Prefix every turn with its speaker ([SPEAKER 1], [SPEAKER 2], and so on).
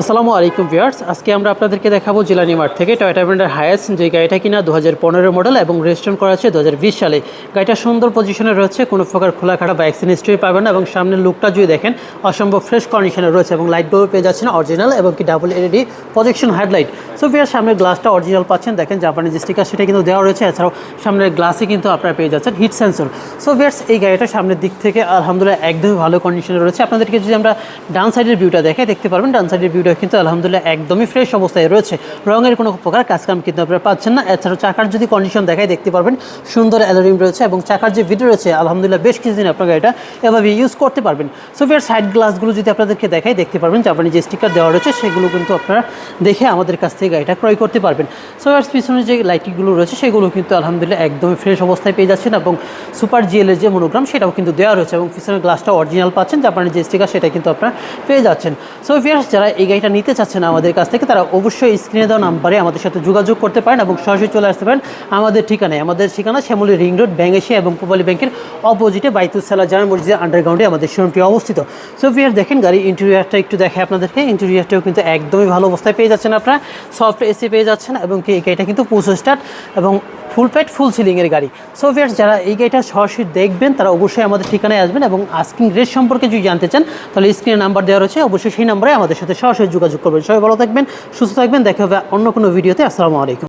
[SPEAKER 1] আসসালামু আলাইকুম ভিয়ার্স আজকে আমরা আপনাদেরকে দেখাবো জিলানি মার্ট থেকে টয়টা ব্র্যান্ডের হায়াস যে গাড়িটা কিনা দু হাজার পনেরো মডেল এবং রেজিস্ট্রেশন করা আছে দু হাজার বিশ সালে। গাড়িটা সুন্দর পজিশনে রয়েছে, কোনো প্রকার খোলাখাটা বা অ্যাক্সিডেন্ট হিস্ট্রি পাবেন না এবং সামনের লুকটা যদি দেখেন, অসম্ভব ফ্রেশ কন্ডিশনে রয়েছে এবং লাইট লাইটগুলো পেয়ে যাচ্ছেন অরিজিনাল এবং কি double LED projection headlight so viewer সামনের গ্লাসটা অরিজিনাল পাচ্ছেন। দেখেন জাপানি যে স্টিকার সেটা কিন্তু দেওয়া রয়েছে। এছাড়াও সামনের গ্লাসে কিন্তু আপনারা পেয়ে যাচ্ছেন হিট সেন্সর সো ভিয়ার্স এই গাড়িটা সামনের দিক থেকে আলহামদুলিল্লাহ একদমই ভালো কন্ডিশনে রয়েছে। আপনাদেরকে যদি আমরা ডান সাইডের ভিউটা দেখাই, দেখতে পারবেন ডান সাইডের ভিউটা কিন্তু আলহামদুলিল্লাহ একদমই ফ্রেশ অবস্থায় রয়েছে। রঙের কোনো প্রকার কাজকাম কিন্তু আপনারা পাচ্ছেন না। এছাড়াও চাকার যদি কন্ডিশন দেখাই দেখতে পারবেন সুন্দর অ্যালোরিম রয়েছে এবং চাকার যে ভিডিও রয়েছে, আলহামদুলিল্লাহ বেশ কিছুদিন আপনার গাড়িটা এভাবে ইউজ করতে পারবেন। সো ফিয়ার সাইড গ্লাসগুলো যদি আপনাদেরকে দেখাই, দেখতে পারবেন জাপানি যে স্টিকার দেওয়া রয়েছে, সেগুলো কিন্তু আপনারা দেখে আমাদের কাছ থেকে গাড়িটা ক্রয় করতে পারবেন। সো এর পিছনে যে লাইটিংগুলো রয়েছে, সেগুলো কিন্তু আলহামদুলিল্লাহ একদমই ফ্রেশ অবস্থায় পেয়ে যাচ্ছেন এবং সুপার জিএলের যে মনোগ্রাম সেটাও কিন্তু দেওয়া রয়েছে এবং পিছনের গ্লাসটা অরিজিনাল পাচ্ছেন জাপানি যে স্টিকার সেটা কিন্তু আপনারা পেয়ে যাচ্ছেন। সো যারা এই গাড়িটা নিতে চাচ্ছেন আমাদের কাছ থেকে, তারা অবশ্যই স্ক্রিনে দেওয়া নাম্বারে আমাদের সাথে যোগাযোগ করতে পারেন এবং সরাসরি চলে আসতে পারেন আমাদের ঠিকানায়। আমাদের ঠিকানা শ্যামলী রিং রোড ব্যাঙ্গেশিয়া এবং পুবালি ব্যাংকের অপোজিটে বাইতুসালা জামা মসজিদের আন্ডারগ্রাউন্ডে আমাদের শোরুমটি অবস্থিত। সো ফিয়ার দেখেন গাড়ি ইন্টেরিয়ারটা একটু দেখে আপনাদেরকে। ইন্টেরিয়ারটাও কিন্তু একদমই ভালো অবস্থায় পেয়ে যাচ্ছেন আপনারা। সফট এসি পেয়ে যাচ্ছেন এবং কি গাড়িটা কিন্তু পুসো স্টার্ট এবং ফুল প্যাট ফুল সিলিংয়ের গাড়ি। সো ফিয়ার্স যারা এই গাড়িটা সরাসরি দেখবেন, তারা অবশ্যই আমাদের ঠিকানায় আসবেন এবং আস্কিং রেট সম্পর্কে যদি জানতে চান, তাহলে স্ক্রিনে নাম্বার দেওয়া রয়েছে, অবশ্যই সেই নাম্বারে আমাদের সাথে সরাসরি যোগাযোগ করবেন। সবাই ভালো থাকবেন, সুস্থ থাকবেন, দেখা হবে অন্য কোনো ভিডিওতে আসসালামু আলাইকুম।